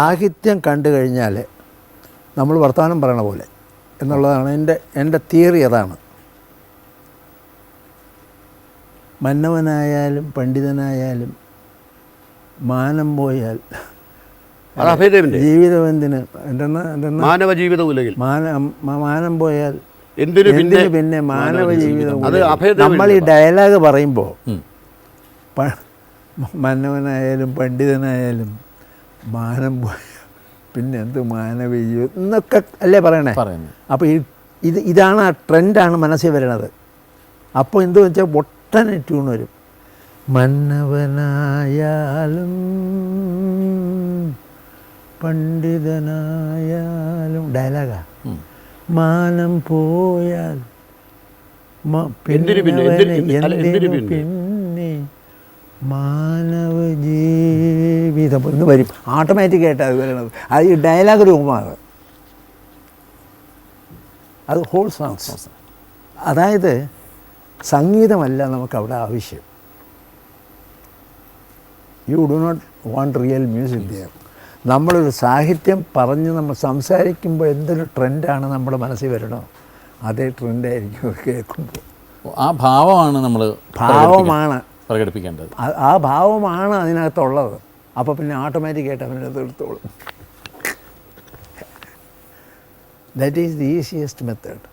സാഹിത്യം കണ്ടു കഴിഞ്ഞാൽ നമ്മൾ വർത്തമാനം പറയണ പോലെ എന്നുള്ളതാണ് എന്റെ എന്റെ തിയറി അതാണ്. മന്നവനായാലും പണ്ഡിതനായാലും മാനം പോയാൽ അത് അഭയദേവന്റെ ജീവിതം എന്തിന് എന്തെന്ന്? എന്തെന്ന് മാനവ ജീവിത ഉലകിൽ മാനം പോയാൽ എന്തിനു പിന്നെ മാനവ ജീവിതം നമ്മൾ ഈ ഡയലോഗ് പറയുമ്പോൾ മന്നവനായാലും പണ്ഡിതനായാലും മാനം പോയ പിന്നെ എന്ത് മാനവീയോ എന്നൊക്കെ അല്ലേ പറയണേ? അപ്പോൾ ഈ ഇത് ഇതാണ് ആ ട്രെൻഡാണ് മനസ്സിൽ വരുന്നത് അപ്പോൾ എന്തു വെച്ചാൽ ഒട്ടനെ ട്യൂൺ വരും. മന്നവനായാലും പണ്ഡിതനായാലും ഡയലോഗാ മാനം പോയാൽ പിന്നെ? പിന്നെ? പിന്നെ? മാനവ ഇന്ന് വരും. ഓട്ടോമാറ്റിക് ആയിട്ട് അത് വരണത് അത് ഈ ഡയലോഗ് രൂപമാണ് അത്. ഹോൾ സോങ്സ് അതായത് സംഗീതമല്ല നമുക്ക് അവിടെ ആവശ്യം. You do not want real music there നമ്മളൊരു സാഹിത്യം പറഞ്ഞ് നമ്മൾ സംസാരിക്കുമ്പോൾ എന്തൊരു ട്രെൻഡാണ് നമ്മുടെ മനസ്സിൽ വരണോ അതേ ട്രെൻഡായിരിക്കും കേൾക്കുമ്പോൾ. ആ ഭാവമാണ് നമ്മൾ ഭാവമാണ്. പ്രകടിപ്പിക്കേണ്ടത്. ആ ഭാവമാണ് അതിനകത്തുള്ളത്. അപ്പോൾ പിന്നെ ഓട്ടോമാറ്റിക്കായിട്ട് അവനത് എടുത്തോളും that is the easiest method